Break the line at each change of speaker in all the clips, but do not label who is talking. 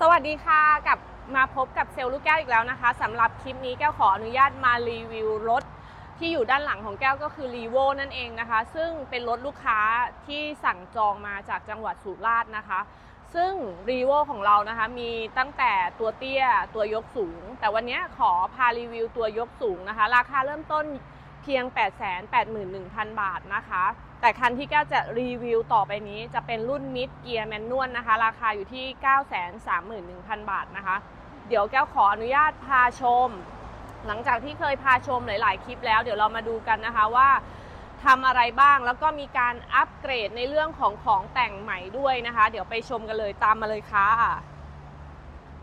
สวัสดีค่ะกับมาพบกับเซลล์ลูกแก้วอีกแล้วนะคะสำหรับคลิปนี้แก้วขออนุญาตมารีวิวรถที่อยู่ด้านหลังของแก้วก็คือรีโวนั่นเองนะคะ ซึ่งเป็นรถลูกค้าที่สั่งจองมาจากจังหวัดสุราษฎร์นะคะ ซึ่งรีโวของเรานะคะมีตั้งแต่ตัวเตี้ยตัวยกสูง แต่วันนี้ขอพารีวิวตัวยกสูงนะคะ ราคาเริ่มต้นเพียง 881,000 บาทนะคะ แต่คันที่แก้วจะรีวิวต่อไปนี้จะเป็นรุ่นมิดเกียร์แมนนวลนะคะ ราคาอยู่ที่ 931,000 บาทนะคะ เดี๋ยวแก้วขออนุญาตพาชม หลังจากที่เคยพาชมหลาย ๆ คลิปแล้ว เดี๋ยวเรามาดูกันนะคะว่าทำอะไรบ้างแล้วก็มีการอัปเกรดในเรื่องของของแต่งใหม่ด้วยนะคะ เดี๋ยวไปชมกันเลยตามมาเลยค่ะ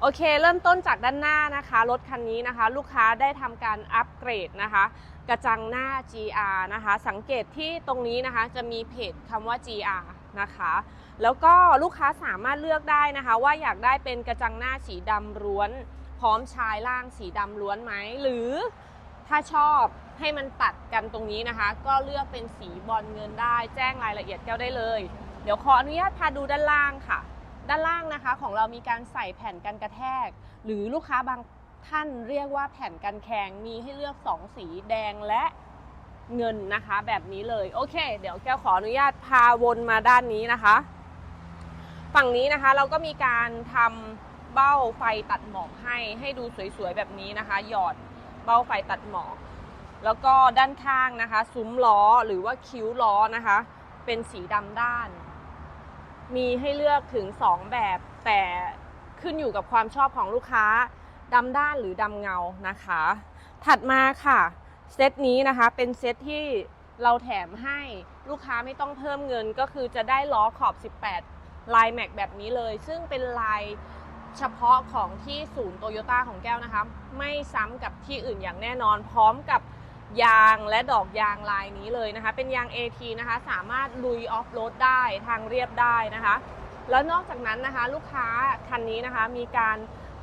โอเค เริ่มต้นจากด้านหน้านะคะ รถคันนี้นะคะ ลูกค้าได้ทำการอัปเกรดนะคะ กระจังหน้า GR นะคะ สังเกตที่ตรงนี้นะคะจะมีเพจคำว่า GR นะคะ แล้วก็ลูกค้าสามารถเลือกได้นะคะ ว่าอยากได้เป็นกระจังหน้าสีดำล้วน พร้อมชายล่างสีดำล้วนไหม หรือถ้าชอบให้มันตัดกันตรงนี้นะคะ ก็เลือกเป็นสีบอลเงินได้ แจ้งรายละเอียดแก้วได้เลย เดี๋ยวขออนุญาตพาดูด้านล่างค่ะ ด้านล่างนะคะของเรามีการใส่แผ่นกันกระแทก หรือลูกค้าบาง ท่านเรียกว่าแผ่นกันแข็งมีให้เลือก 2 สีแดงและเงินนะคะ แบบนี้เลยโอเค เดี๋ยวแก้วขออนุญาตพาวนมาด้านนี้นะคะ ฝั่งนี้นะคะเราก็มีการทำเบ้าไฟตัดหมอกให้ให้ดูสวยๆแบบนี้นะคะ หยอดเบ้าไฟตัดหมอก แล้วก็ด้านข้างนะคะ ซุ้มล้อหรือว่าคิ้วล้อนะคะ เป็นสีดำด้าน มีให้เลือกถึง 2 แบบแต่ขึ้นอยู่กับความชอบของลูกค้า ดำด้านหรือดำเงานะคะ ถัดมาค่ะเซตนี้นะคะเป็นเซตที่เราแถมให้ลูกค้าไม่ต้องเพิ่มเงินก็คือจะได้ล้อขอบ 18 ลายแม็กแบบนี้เลย ซึ่งเป็นลายเฉพาะของที่ศูนย์โตโยต้าของแก้วนะคะ ไม่ซ้ำกับที่อื่นอย่างแน่นอน พร้อมกับยางและดอกยางลายนี้เลยนะคะ เป็นยาง AT นะคะ สามารถลุยออฟโรดได้ทางเรียบได้นะคะ แล้วนอกจากนั้นนะคะ ลูกค้าคันนี้นะคะมีการ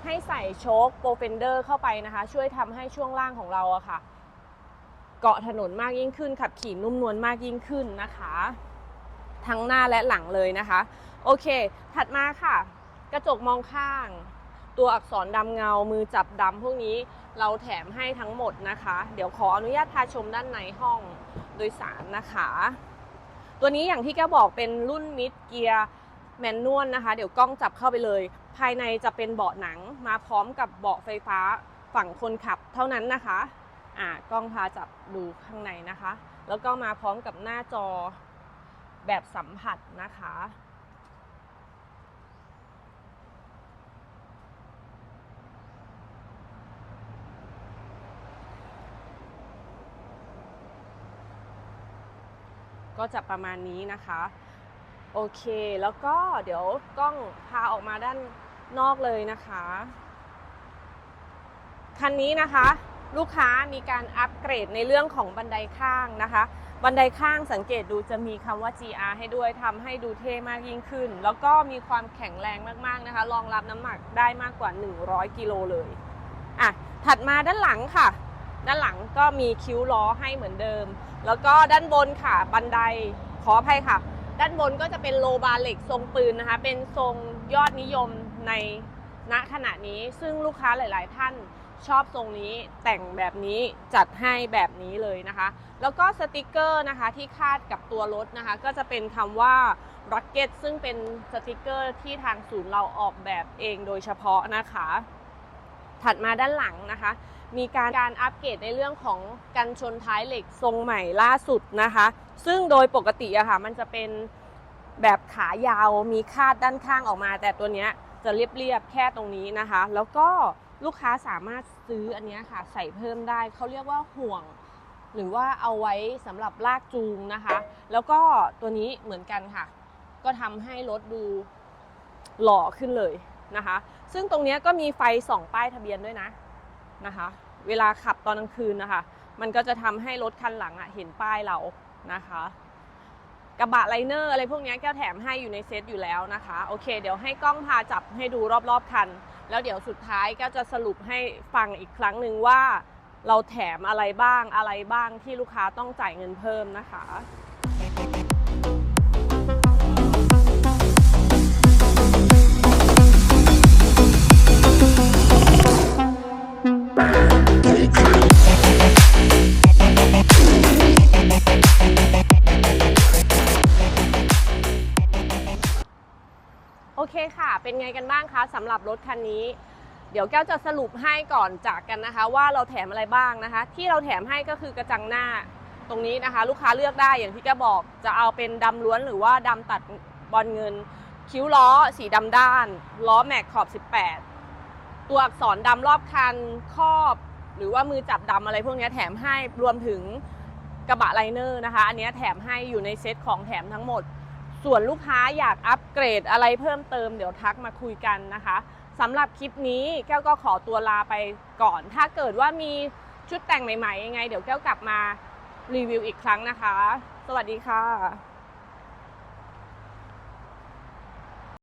ให้ใส่โชคโปรเฟนเดอร์เข้าไปนะคะ ช่วยทำให้ช่วงล่างของเราอะค่ะ เกาะถนนมากยิ่งขึ้นขับขี่นุ่มนวลมากยิ่งขึ้นนะคะ ทั้งหน้าและหลังเลยนะคะ โอเค ถัดมาค่ะ กระจกมองข้าง ตัวอักษรดำเงามือจับดำพวกนี้เราแถมให้ทั้งหมดนะคะ เดี๋ยวขออนุญาตพาชมด้านในห้องโดยสารนะคะ ตัวนี้อย่างที่แกบอกเป็นรุ่นมิดเกียร์แมนนวลนะคะ เดี๋ยวกล้องจับเข้าไปเลย ภายในจะเป็นเบาะหนังมาพร้อมกับเบาะไฟฟ้าฝั่งคนขับเท่านั้นนะคะอ่ากล้องพาจับดูข้างในนะคะ แล้วก็มาพร้อมกับหน้าจอแบบสัมผัสนะคะ ก็จะประมาณนี้นะคะ โอเค แล้วก็เดี๋ยวกล้องพาออกมาด้านนอกเลยนะคะ คันนี้นะคะ ลูกค้ามีการอัปเกรดในเรื่องของบันไดข้างนะคะ บันไดข้างสังเกตดูจะมีคำว่า GR ให้ด้วยทำให้ดูเท่มากยิ่งขึ้น แล้วก็มีความแข็งแรงมากๆนะคะ รองรับน้ำหนักได้มากกว่า 100 กิโลเลยอะถัดมาด้านหลังค่ะ ด้านหลังก็มีคิ้วล้อให้เหมือนเดิม แล้วก็ด้านบนค่ะ บันไดขออภัยค่ะ ด้านบนก็จะเป็นโลบาร์เหล็กทรงปืนนะคะ เป็นทรงยอดนิยมในณขณะนี้ ซึ่งลูกค้าหลาย ๆ ท่านชอบทรงนี้แต่งแบบนี้จัดให้แบบนี้เลยนะคะ แล้วก็สติกเกอร์นะคะที่คาดกับตัวรถนะคะ ก็จะเป็นคำว่า Rocket ซึ่งเป็นสติกเกอร์ที่ทางศูนย์เราออกแบบเองโดยเฉพาะนะคะ ถัดมาด้านหลังนะคะ มีการการอัปเกรดในเรื่องของกันชนท้ายเหล็กทรงใหม่ล่าสุดนะคะ ซึ่งโดยปกติอะค่ะมันจะเป็นแบบขายาวมีคาดด้านข้างออกมา แต่ตัวเนี้ยจะเรียบๆแค่ตรงนี้นะคะ แล้วก็ลูกค้าสามารถซื้ออันนี้ค่ะ ใส่เพิ่มได้เขาเรียกว่าห่วง หรือว่าเอาไว้สำหรับลากจูงนะคะ แล้วก็ตัวนี้เหมือนกันค่ะ ก็ทำให้รถดูหล่อขึ้นเลย นะคะ ซึ่งตรงนี้ก็มีไฟส่องป้ายทะเบียนด้วยนะนะคะ เวลาขับตอนกลางคืนนะคะ มันก็จะทำให้รถคันหลังอะเห็นป้ายเรานะคะ กระบะไลเนอร์อะไรพวกนี้แก้วแถมให้อยู่ในเซตอยู่แล้วนะคะ โอเค เดี๋ยวให้กล้องพาจับให้ดูรอบๆคัน แล้วเดี๋ยวสุดท้ายก็จะสรุปให้ฟังอีกครั้งหนึ่งว่าเราแถมอะไรบ้างอะไรบ้างที่ลูกค้าต้องจ่ายเงินเพิ่มนะคะ ค่ะ เป็นไงกันบ้างคะสำหรับรถคันนี้ เดี๋ยวแก้วจะสรุปให้ก่อนจากกันนะคะ ว่าเราแถมอะไรบ้างนะคะ ที่เราแถมให้ก็คือกระจังหน้าตรงนี้นะคะ ลูกค้าเลือกได้อย่างที่แกบอกจะเอาเป็นดำล้วนหรือว่าดำตัดบอลเงิน คิ้วล้อ สีดำด้าน ล้อแม็กขอบ 18 ตัวอักษรดำรอบคันครอบ หรือว่ามือจับดำอะไรพวกนี้แถมให้รวมถึงกระบะไลเนอร์นะคะ อันนี้แถมให้อยู่ในเซตของแถมทั้งหมด ส่วนลูกค้าอยากอัปเกรดอะไรเพิ่มเติมเดี๋ยวทักมาคุยกันนะคะสำหรับคลิปนี้แก้วก็ขอตัวลาไปก่อน ถ้าเกิดว่ามีชุดแต่งใหม่ๆยังไง เดี๋ยวแก้วกลับมารีวิวอีกครั้งนะคะ สวัสดีค่ะ